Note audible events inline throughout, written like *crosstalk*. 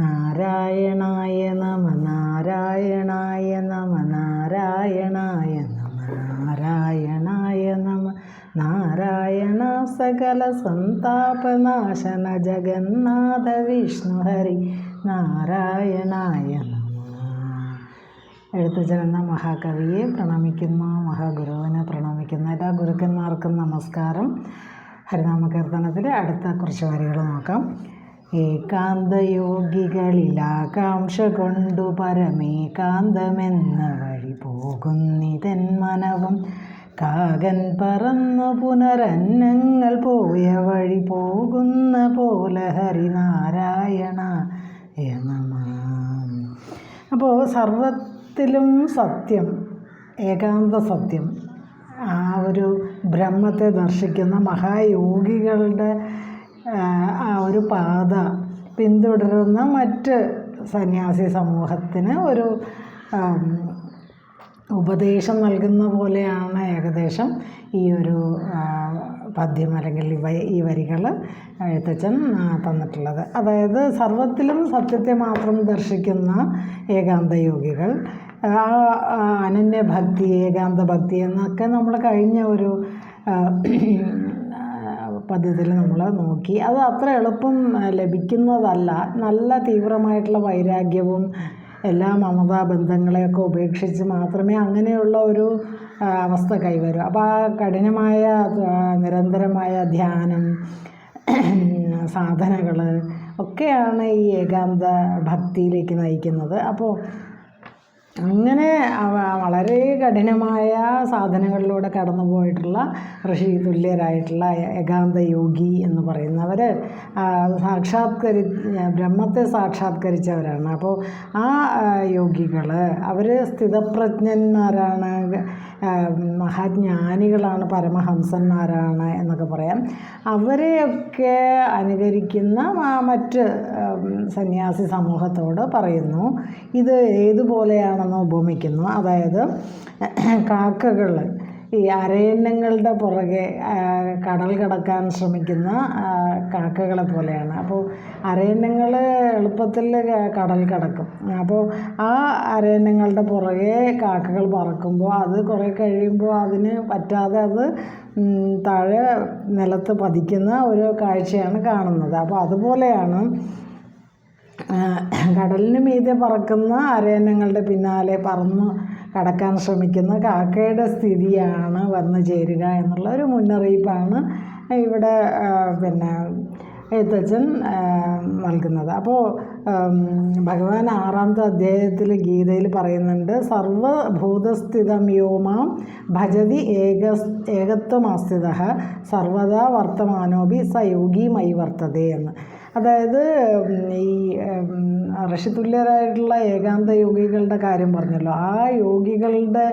നാരായണായ നമ നാരായണായ നമ നാരായണായ നമ നാരായണായ നമ. നാരായണ സകല സന്താപനാശന ജഗന്നാഥ വിഷ്ണു ഹരി. നാരായണായ നമ. മഹാകവിയെ പ്രണമിക്കുന്ന മഹാഗുരുവിനെ പ്രണമിക്കുന്ന. എല്ലാ ഗുരുക്കന്മാർക്കും നമസ്കാരം. ഹരിനാമകീർത്തനത്തിൽ അടുത്ത കുറച്ച് വരികൾ നോക്കാം. ഏകാന്തയോഗികളിലാകാംക്ഷ കൊണ്ടു പരമേകാന്തമെന്ന വഴി പോകുന്നിതൻ മനവും. കാകൻ പറന്നു പുനരന്നങ്ങൾ പോയ വഴി പോകുന്ന പോലെ ഹരിനാരായണ നമ അപ്പോൾ സർവത്തിലും സത്യം ഏകാന്ത സത്യം. ആ ഒരു ബ്രഹ്മത്തെ ദർശിക്കുന്ന മഹായോഗികളുടെ ആ ഒരു പാത പിന്തുടരുന്ന മറ്റ് സന്യാസി സമൂഹത്തിന് ഒരു ഉപദേശം നൽകുന്ന പോലെയാണ് ഏകദേശം ഈ ഒരു പദ്യം അല്ലെങ്കിൽ ഈ വരികൾ എഴുത്തച്ഛൻ തന്നിട്ടുള്ളത്. അതായത് സർവത്തിലും സത്യത്തെ മാത്രം ദർശിക്കുന്ന ഏകാന്ത യോഗികൾ ആ അനന്യഭക്തി ഏകാന്ത ഭക്തി എന്നൊക്കെ നമ്മൾ കഴിഞ്ഞ ഒരു പദ്യത്തിൽ നമ്മൾ നോക്കി. അത് അത്ര എളുപ്പം ലഭിക്കുന്നതല്ല. നല്ല തീവ്രമായിട്ടുള്ള വൈരാഗ്യവും എല്ലാ മമതാ ബന്ധങ്ങളെയൊക്കെ ഉപേക്ഷിച്ച് മാത്രമേ അങ്ങനെയുള്ള ഒരു അവസ്ഥ കൈവരൂ. അപ്പോൾ ആ കഠിനമായ നിരന്തരമായ ധ്യാനം സാധനകൾ ഒക്കെയാണ് ഈ ഏകാന്ത ഭക്തിയിലേക്ക് നയിക്കുന്നത്. അപ്പോൾ അങ്ങനെ വളരെ കഠിനമായ സാധനങ്ങളിലൂടെ കടന്നു പോയിട്ടുള്ള ഋഷി തുല്യരായിട്ടുള്ള ഏകാന്ത യോഗി എന്ന് പറയുന്നവർ സാക്ഷാത്കരി ബ്രഹ്മത്തെ സാക്ഷാത്കരിച്ചവരാണ്. അപ്പോൾ ആ യോഗികൾ അവർ സ്ഥിതപ്രജ്ഞന്മാരാണ് മഹാജ്ഞാനികളാണ് പരമഹംസന്മാരാണ് എന്നൊക്കെ പറയാം. അവരെയൊക്കെ അനുകരിക്കുന്ന മറ്റ് സന്യാസി സമൂഹത്തോട് പറയുന്നു. ഇത് ഏതുപോലെയാണെന്ന് ഉപമിക്കുന്നു. അതായത് കാക്കകൾ ഈ അരയന്നങ്ങളുടെ പുറകെ കടൽ കടക്കാൻ ശ്രമിക്കുന്ന കാക്കകളെ പോലെയാണ്. അപ്പോൾ അരയന്നങ്ങൾ എളുപ്പത്തിൽ കടൽ കടക്കും. അപ്പോൾ ആ അരയന്നങ്ങളുടെ പുറകെ കാക്കകൾ പറക്കുമ്പോൾ അത് കുറേ കഴിയുമ്പോൾ അതിന് പറ്റാതെ അത് താഴെ നിലത്ത് പതിക്കുന്ന ഒരു കാഴ്ചയാണ് കാണുന്നത്. അപ്പോൾ അതുപോലെയാണ് കടലിന് മീതെ പറക്കുന്ന അരയന്നങ്ങളുടെ പിന്നാലെ പറന്ന് കടക്കാൻ ശ്രമിക്കുന്ന കാക്കയുടെ സ്ഥിതിയാണ് വന്നു ചേരുക എന്നുള്ള ഒരു മുന്നറിയിപ്പാണ് ഇവിടെ പിന്നെ എഴുത്തച്ഛൻ നൽകുന്നത്. അപ്പോൾ ഭഗവാൻ ആറാമത്തെ അധ്യായത്തിൽ ഗീതയിൽ പറയുന്നുണ്ട് സർവഭൂതസ്ഥിതം യോമാം ഭജതി ഏക ഏകത്വമാസ്ഥിത സർവദാ വർത്തമാനോപി സ മൈ വർത്തതേ എന്ന്. അതായത് ഈ ഋഷിതുല്യരായിട്ടുള്ള ഏകാന്ത യോഗികളുടെ കാര്യം പറഞ്ഞല്ലോ. ആ യോഗികളുടെ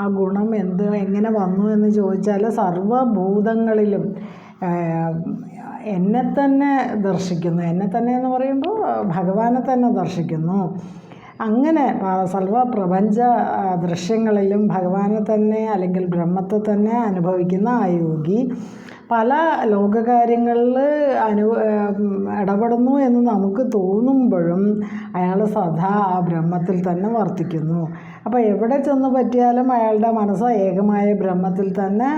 ആ ഗുണം എന്ത് എങ്ങനെ വന്നു എന്ന് ചോദിച്ചാൽ സർവഭൂതങ്ങളിലും എന്നെ തന്നെ ദർശിക്കുന്നു. എന്നെ തന്നെ എന്ന് പറയുമ്പോൾ ഭഗവാനെ തന്നെ ദർശിക്കുന്നു. അങ്ങനെ സർവ പ്രപഞ്ച ദൃശ്യങ്ങളിലും ഭഗവാനെ തന്നെ അല്ലെങ്കിൽ ബ്രഹ്മത്തെ തന്നെ അനുഭവിക്കുന്ന ആ യോഗി പല ലോകകാര്യങ്ങളിൽ അനു ഇടപെടുന്നു എന്ന് നമുക്ക് തോന്നുമ്പോഴും അയാൾ സദാ ആ ബ്രഹ്മത്തിൽ തന്നെ വർത്തിക്കുന്നു. അപ്പോൾ എവിടെ ചെന്ന് പറ്റിയാലും അയാളുടെ മനസ്സ് ഏകമായ ബ്രഹ്മത്തിൽ തന്നെ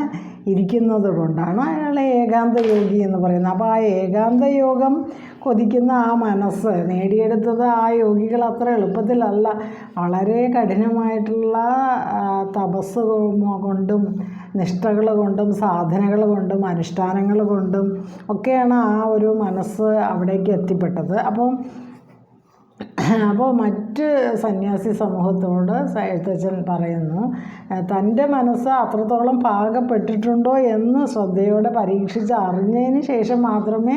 ഇരിക്കുന്നത് കൊണ്ടാണ് അയാളെ ഏകാന്ത യോഗി എന്ന് പറയുന്നത്. അപ്പോൾ ആ ഏകാന്ത യോഗം കൊതിക്കുന്ന ആ മനസ്സ് നേടിയെടുത്തത് ആ യോഗികൾ അത്ര എളുപ്പത്തിലല്ല. വളരെ കഠിനമായിട്ടുള്ള തപസ് കൊണ്ടും നിഷ്ഠകൾ കൊണ്ടും സാധനകൾ കൊണ്ടും അനുഷ്ഠാനങ്ങൾ കൊണ്ടും ഒക്കെയാണ് ആ ഒരു മനസ്സ് അവിടേക്ക് എത്തിപ്പെട്ടത്. അപ്പം *coughs* അപ്പോൾ മറ്റ് സന്യാസി സമൂഹത്തോട് എഴുത്തച്ഛൻ പറയുന്നു തന്റെ മനസ്സ് അത്രത്തോളം പാകപ്പെട്ടിട്ടുണ്ടോ എന്ന് ശ്രദ്ധയോടെ പരീക്ഷിച്ച് അറിഞ്ഞതിന് ശേഷം മാത്രമേ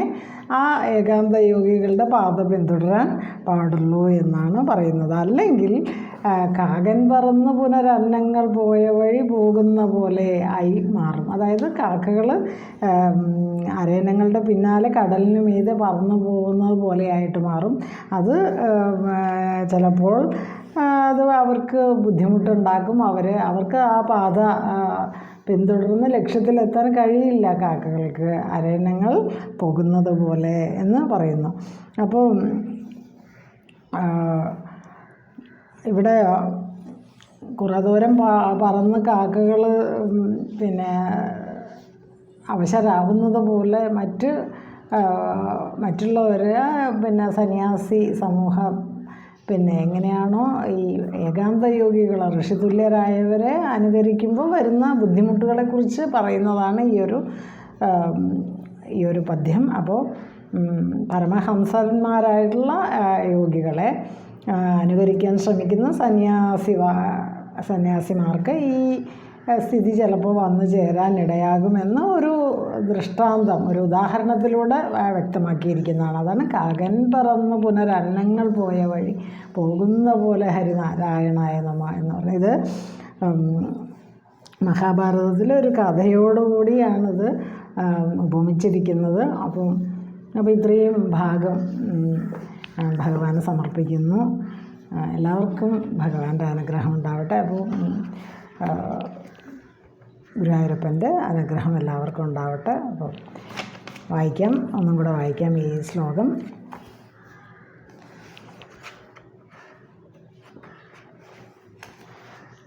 ആ ഏകാന്ത യോഗികളുടെ പാത പിന്തുടരാൻ പാടുള്ളൂ എന്നാണ് പറയുന്നത്. അല്ലെങ്കിൽ കാകൻ പറന്ന് പുനരന്നങ്ങൾ പോയ വഴി പോകുന്ന പോലെ ആയി മാറും. അതായത് കാക്കകൾ അരയനങ്ങളുടെ പിന്നാലെ കടലിന് മീതെ പറന്നു പോകുന്നത് പോലെയായിട്ട് മാറും. അത് ചിലപ്പോൾ അത് അവർക്ക് ബുദ്ധിമുട്ടുണ്ടാക്കും. അവർ അവർക്ക് ആ പാത പിന്തുടർന്ന് ലക്ഷ്യത്തിലെത്താൻ കഴിയില്ല കാക്കകൾക്ക്. അരയന്നങ്ങൾ പോകുന്നത് പോലെ എന്ന് പറയുന്നു. അപ്പോൾ ഇവിടെ കുറേ ദൂരം പറന്ന് കാക്കകൾ പിന്നെ അവശരാകുന്നത് പോലെ മറ്റ് മറ്റുള്ളവർ പിന്നെ സന്യാസി സമൂഹം പിന്നെ എങ്ങനെയാണോ ഈ ഏകാന്ത യോഗികൾ ഋഷിതുല്യരായവരെ അനുകരിക്കുമ്പോൾ വരുന്ന ബുദ്ധിമുട്ടുകളെക്കുറിച്ച് പറയുന്നതാണ് ഈ ഒരു ഈ ഒരു പദ്യം. അപ്പോൾ പരമഹംസന്മാരായിട്ടുള്ള യോഗികളെ അനുകരിക്കാൻ ശ്രമിക്കുന്ന സന്യാസി സന്യാസിമാർക്ക് ഈ സ്ഥിതി ചിലപ്പോൾ വന്നു ചേരാൻ ഇടയാകുമെന്ന് ഒരു ദൃഷ്ടാന്തം ഒരു ഉദാഹരണത്തിലൂടെ വ്യക്തമാക്കിയിരിക്കുന്നതാണ്. അതാണ് കാകൻ പറന്ന് പുനരന്നങ്ങൾ പോയ വഴി പോകുന്ന പോലെ ഹരിനാരായണായ നമ എന്ന് പറയുന്നത് ഇത് മഹാഭാരതത്തിലെ ഒരു കഥയോടുകൂടിയാണിത് ഉപമിച്ചിരിക്കുന്നത്. അപ്പം അപ്പോൾ ഇത്രയും ഭാഗം ഭഗവാൻ സമർപ്പിക്കുന്നു. എല്ലാവർക്കും ഭഗവാന്റെ അനുഗ്രഹം ഉണ്ടാവട്ടെ. അപ്പോൾ ഗുരുവായൂരപ്പന്റെ അനുഗ്രഹം എല്ലാവർക്കും ഉണ്ടാവട്ടെ. അപ്പോൾ വായിക്കാം. ഒന്നും കൂടെ വായിക്കാം ഈ ശ്ലോകം.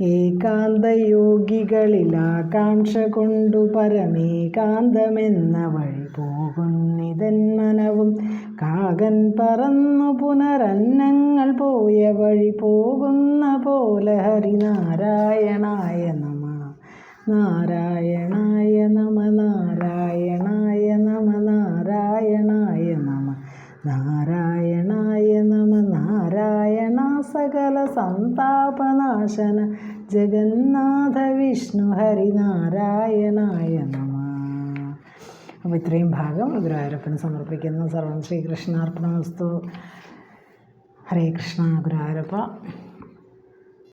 ഏകാന്തയോഗികളിൽ ആകാംക്ഷ കൊണ്ടു പരമേകാന്തമെന്ന വഴി പോകുന്നിതൻ മനവും കാകൻ പറന്നു പുനരന്നങ്ങൾ പോയ വഴി പോകുന്ന പോലെ ഹരിനാരായണായ നാരായണായ നമ നാരായണായ നമ നാരായണായ നമ. നാരായണായ നമ നാരായണ സകല സന്താപനാശന. ജഗന്നാഥ വിഷ്ണു ഹരിനാരായണായ നമ. അപ്പോൾ ഇത്രയും ഭാഗം ഗുരുവായൂരപ്പന് സമർപ്പിക്കുന്നു. സർവം ശ്രീകൃഷ്ണാർപ്പണ വസ്തു ഹരേ കൃഷ്ണ ഗുരുവായൂരപ്പ.